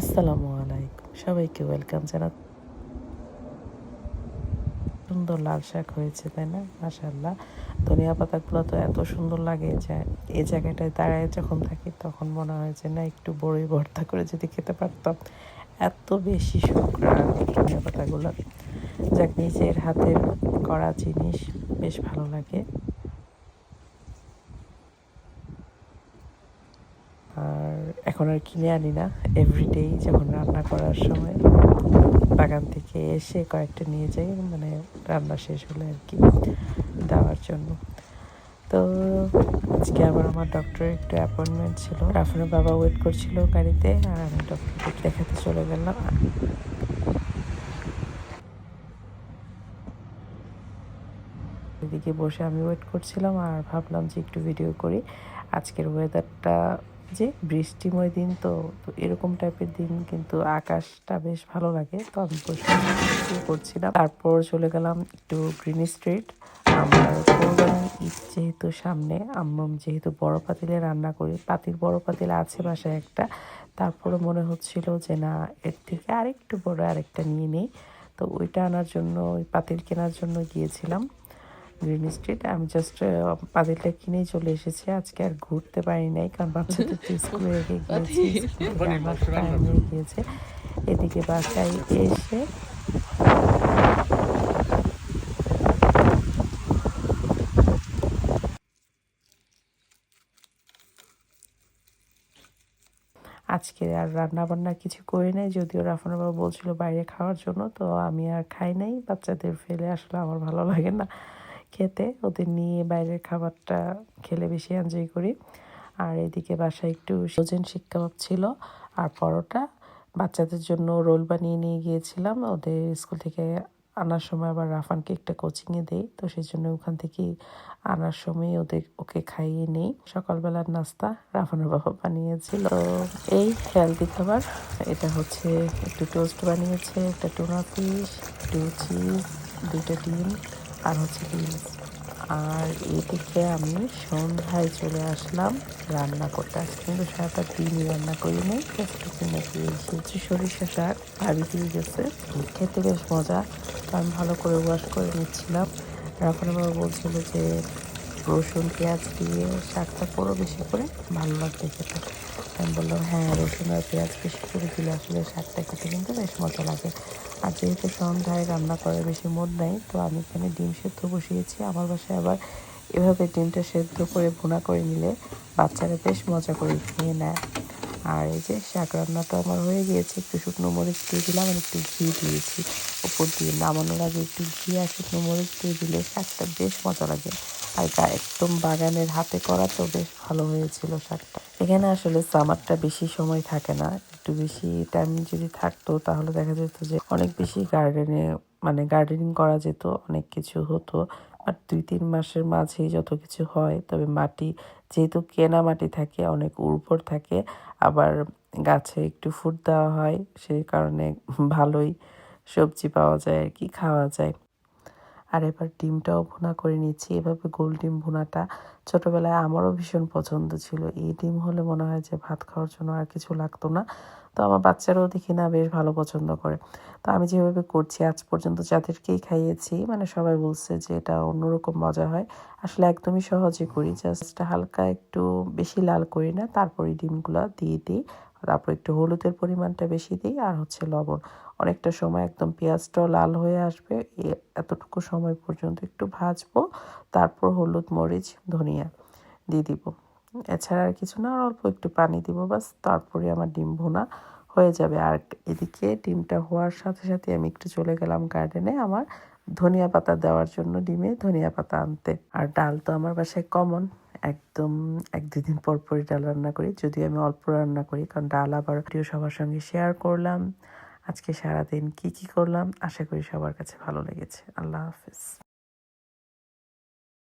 আসসালামু আলাইকুম। সবাইকে ওয়েলকাম জানা সুন্দর লাল শাক হয়েছে, তাই না? মাশাল্লাহ ধনিয়া পাতাগুলো তো এত সুন্দর লাগে যে এই জায়গাটায় দাঁড়ায় যখন থাকি তখন মনে হয় যে না, একটু বড়ই ভর্তা করে যদি খেতে পারতাম। এত বেশি শুকরা ধনিয়া পাতাগুলো। যাক, নিজের হাতের করা জিনিস, বেশ ভালো লাগে আর এখন আর কিনে আনি না। এভরিডেই যখন রান্না করার সময় বাগান থেকে এসে কয়েকটা নিয়ে যাই মানে রান্না শেষ হলে আর কি দেওয়ার জন্য। তো আজকে আবার আমার ডক্টরের একটু অ্যাপয়েন্টমেন্ট ছিল। রাফানের বাবা ওয়েট করছিল গাড়িতে আর আমি ডক্টরকে দেখাতে চলে গেলাম। এদিকে বসে আমি ওয়েট করছিলাম আর ভাবলাম যে একটু ভিডিও করি। আজকের ওয়েদারটা যে বৃষ্টিময় দিন তো এরকম টাইপের দিন কিন্তু আকাশটা বেশ ভালো লাগে। তো আমি বসে করছিলাম। তারপর চলে গেলাম একটু গ্রিন স্ট্রিট আমার কোরবানি ঈদ যেহেতু সামনে, আমরা যেহেতু বড় পাতিলে রান্না করি, পাতিল, বড় পাতিল আছে বাসায় একটা। তারপরে মনে হচ্ছিল যে না, এর থেকে আরেকটু বড় আরেকটা নিয়ে নিই। তো ওইটা আনার জন্য, ওই পাতিল কেনার জন্য গিয়েছিলাম। গ্রিন স্ট্রিট আমি জাস্ট পাতিলটা কিনেই চলে এসেছি। আজকে আর ঘুরতে পারি নাই কারণ বাচ্চাদের তো স্কুলে রেখে গিয়েছি আমার টাইম হয়ে গিয়েছে। এদিকে বাসায় এসে আজকে আর রান্না বান্না কিছু করি নাই যদিও রাফানা বাবা বলছিল বাইরে খাওয়ার জন্য তো আমি আর খাই নাই। বাচ্চাদের ফেলে আসলে আমার ভালো লাগে না। খেতে। ওদের নিয়ে বাইরের খাবারটা খেলে বেশি এনজয় করি। আর এদিকে বাসায় একটু সোজেন শিক কাবাব ছিল আর পরোটা। বাচ্চাদের জন্য রোল বানিয়ে নিয়ে গিয়েছিলাম। ওদের স্কুল থেকে আনার সময় আবার রাফানকে একটা কোচিংয়ে দেই। তো সেই জন্য ওখান থেকে আনার সময় ওদের, ওকে খাইয়ে নেই। সকালবেলার নাস্তা রাফানের বাবা বানিয়েছিল। এই হেলদি খাবার। এটা হচ্ছে একটু টোস্ট বানিয়েছে, একটা টোনা পিস একটু চিজ দুটো ডিম। আর হচ্ছে বিনস আর এদিকে আমি সন্ধ্যায় চলে আসলাম রান্না করতে। আসছি কিন্তু সারাটা দিনই রান্না করি নেই একটু নাকি এসেছি। সরিষা শাক আর দিয়ে গেছে। খেতে বেশ মজা। তো আমি ভালো করে ওয়াশ করে নিচ্ছিলাম। রাফানা বাবা বলছিল যে রসুন, পেঁয়াজ দিয়ে শাকটা পুরো বেশি করে ভালো লাগবে খেতে। আমি বললাম হ্যাঁ রসুন আর পেঁয়াজ বেশি করে দিলে আসলে শাকটা খেতে কিন্তু বেশ মজা লাগে। আর যেহেতু সন্ধ্যায় রান্না করার বেশি মন নাই, তো আমি এখানে ডিম সেদ্ধ বসিয়েছি। আমার বাসায় আবার এভাবে ডিমটা সেদ্ধ করে ভুনা করে নিলে বাচ্চারা বেশ মজা করে খেয়ে নেয়। আর এই যে শাক রান্নাটা আমার হয়ে গিয়েছে, একটু শুকনো মরিচ দিয়ে দিলাম, আর একটু ঘি দিয়েছি। ওপর দিয়ে নামানোর আগে একটু ঘি আর শুকনো মরিচ দিয়ে দিলে শাকটা বেশ মজা লাগে। আর একদম বাগানের হাতে করা তো বেশ ভালো হয়েছিল শাকটা। এখানে আসলে সামারটা বেশি সময় থাকে না, একটু বেশি টাইম যদি থাকতো তাহলে দেখা যেত যে অনেক বেশি গার্ডেনে মানে গার্ডেনিং করা যেত, অনেক কিছু হতো। আর দুই তিন মাসের মাঝেই যত কিছু হয়, তবে মাটি, যেহেতু কেনা মাটি থাকে, অনেক উর্বর থাকে, আবার গাছে একটু ফুট দেওয়া হয়, সেই কারণে ভালোই সবজি পাওয়া যায় আর কি, খাওয়া যায়। আর এবার ডিমটাও ভুনা করে নিচ্ছি এভাবে গোল ডিম ভুনাটা ছোটোবেলায় আমারও ভীষণ পছন্দ ছিল। এই ডিম হলে মনে হয় যে ভাত খাওয়ার জন্য আর কিছু লাগতো না। তো আমার বাচ্চারাও দেখি না বেশ ভালো পছন্দ করে। তো আমি যেভাবে করছি, আজ পর্যন্ত যাদেরকেই খাইয়েছি মানে সবাই বলছে যে এটা অন্যরকম মজা হয়। আসলে একদমই সহজে করি। জাস্ট হালকা একটু বেশি লাল করি না, তারপরে ডিমগুলো দিয়ে দিই। তারপর একটু হলুদের পরিমাণটা বেশি দিই, আর হচ্ছে লবণ। অনেকটা সময় একদম পেঁয়াজটাও লাল হয়ে আসবে। এতটুকু সময় পর্যন্ত একটু ভাজবো, তারপর হলুদ, মরিচ, ধনিয়া দিয়ে দিব। এছাড়া আর কিছু না, আর অল্প একটু পানি দিব বাস তারপরে আমার ডিম ভুনা হয়ে যাবে। আর এদিকে ডিমটা হওয়ার সাথে সাথে আমি একটু চলে গেলাম গার্ডেনে আমার ধনিয়া পাতা দেওয়ার জন্য ডিমে ধনিয়া পাতা আনতে। আর ডাল তো আমার বাসায় কমন একদম এক দুদিন পর পরই ডাল রান্না করি, যদিও আমি অল্প রান্না করি, কারণ ডাল আবার প্রিয় সবার সঙ্গে শেয়ার করলাম। আজকে সারাদিন কি কি করলাম, আশা করি সবার কাছে ভালো লেগেছে। আল্লাহ হাফিজ।